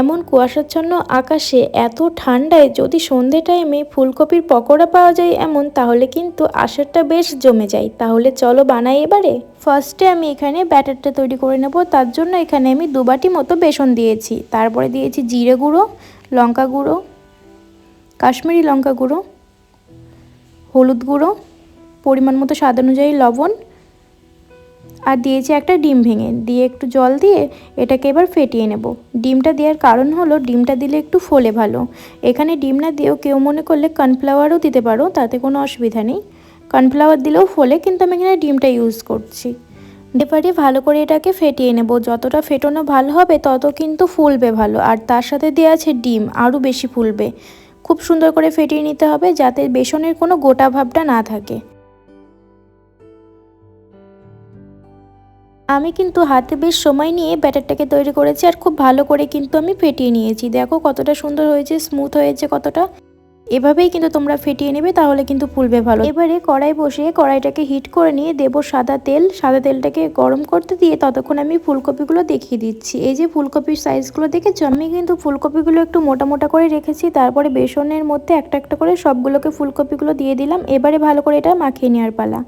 এমন কুয়াশাচ্ছন্ন আকাশে এত ঠান্ডায় যদি সন্ধে টাইমে ফুলকপির পকোড়া পাওয়া যায় এমন, তাহলে কিন্তু আশারটা বেশ জমে যায়। তাহলে চলো বানাই এবারে। ফার্স্টে আমি এখানে ব্যাটারটা তৈরি করে নেব। তার জন্য এখানে আমি দুবাটি মতো বেসন দিয়েছি। তারপরে দিয়েছি জিরে গুঁড়ো, লঙ্কা গুঁড়ো, কাশ্মীরি লঙ্কা গুঁড়ো, হলুদ গুঁড়ো, পরিমাণ মতো স্বাদ অনুযায়ী লবণ আর দিয়েছি একটা ডিম ভেঙে। দিয়ে একটু জল দিয়ে এটাকে এবার ফেটিয়ে নেব। ডিমটা দেওয়ার কারণ হলো ডিমটা দিলে একটু ফোলে ভালো। এখানে ডিম না দিয়েও কেউ মনে করলে কর্নফ্লাওয়ারও দিতে পারো, তাতে কোনো অসুবিধা নেই। কর্নফ্লাওয়ার দিলেও ফোলে, কিন্তু আমি এখানে ডিমটা ইউজ করছি। এবারে ভালো করে এটাকে ফেটিয়ে নেব। যতটা ফেটানো ভালো হবে, তত কিন্তু ফুলবে ভালো। আর তার সাথে দেওয়া আছে ডিম, আরও বেশি ফুলবে। খুব সুন্দর করে ফেটিয়ে নিতে হবে, যাতে বেসনের কোনো গোটা ভাবটা না থাকে। আমি কিন্তু হাতে বেশ সময় নিয়ে ব্যাটারটাকে তৈরি করেছি আর খুব ভালো করে কিন্তু আমি ফেটিয়ে নিয়েছি। দেখো কতটা সুন্দর হয়েছে স্মুথ হয়েছে কতটা। এভাবেই কিন্তু তোমরা ফেটিয়ে নেবে, তাহলে কিন্তু ফুলবে ভালো। এবারে কড়াই বসিয়ে কড়াইটাকে হিট করে নিয়ে দেবো সাদা তেল। সাদা তেলটাকে গরম করতে দিয়ে ততক্ষণ আমি ফুলকপিগুলো দেখিয়ে দিচ্ছি। এই যে ফুলকপির সাইজগুলো দেখেছ? আমি কিন্তু ফুলকপিগুলো একটু মোটা মোটা করে রেখেছি। তারপরে বেসনের মধ্যে একটা একটা করে সবগুলোকে ফুলকপিগুলো দিয়ে দিলাম। এবারে ভালো করে এটা মাখিয়ে নেওয়ার পালা।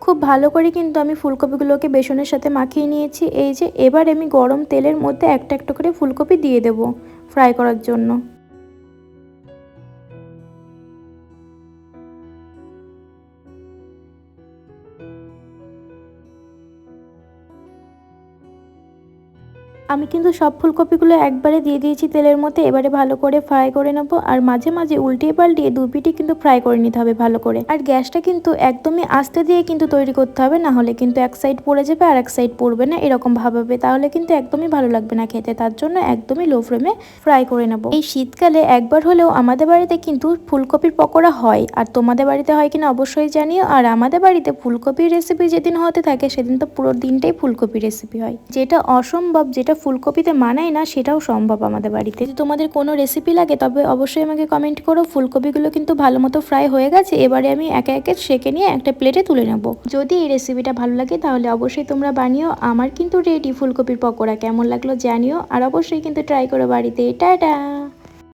খুব ভালো করে কিন্তু আমি ফুলকপিগুলোকে বেসনের সাথে মাখিয়ে নিয়েছি। এই যে, এবার আমি গরম তেলের মধ্যে একটা একটা করে ফুলকপি দিয়ে দেব ফ্রাই করার জন্য। আমি কিন্তু সব ফুলকপিগুলো একবারে দিয়ে দিয়েছি তেলের মধ্যে, এবারে ভালো করে ফ্রাই করে নেব। আর মাঝে মাঝে উল্টিয়ে পাল্টিয়ে দু পিটি কিন্তু ফ্রাই করে নিতে হবে ভালো করে। আর গ্যাসটা কিন্তু একদমই আস্তে দিয়ে কিন্তু তৈরি করতে হবে, না হলে কিন্তু এক সাইড পড়ে যাবে আর এক সাইড পড়বে না, এরকম ভাবাবে তাহলে কিন্তু একদমই ভালো লাগবে না খেতে, তার জন্য একদমই লো ফ্লেমে ফ্রাই করে নেব। এই শীতকালে একবার হলেও আমাদের বাড়িতে কিন্তু ফুলকপির পকোড়া হয়, আর তোমাদের বাড়িতে হয় কিনা অবশ্যই জানিও। আর আমাদের বাড়িতে ফুলকপির রেসিপি যেদিন হতে থাকে, সেদিন তো পুরো দিনটাই ফুলকপির রেসিপি হয়। যেটা অসম্ভব, যেটা ফুলকপিতে মানায় না, সেটাও সম্ভব আমাদের বাড়িতে। যদি তোমাদের কোনো রেসিপি লাগে, তবে অবশ্যই আমাকে কমেন্ট করো। ফুলকপিগুলো কিন্তু ভালো মতো ফ্রাই হয়ে গেছে, এবারে আমি একে একে সেকে নিয়ে একটা প্লেটে তুলে নেব। যদি এই রেসিপিটা ভালো লাগে, তাহলে অবশ্যই তোমরা বানিও। আমার কিন্তু রেডি ফুলকপির পকোড়া। কেমন লাগল জানিও, আর অবশ্যই কিন্তু ট্রাই করো বাড়িতে। টাটা!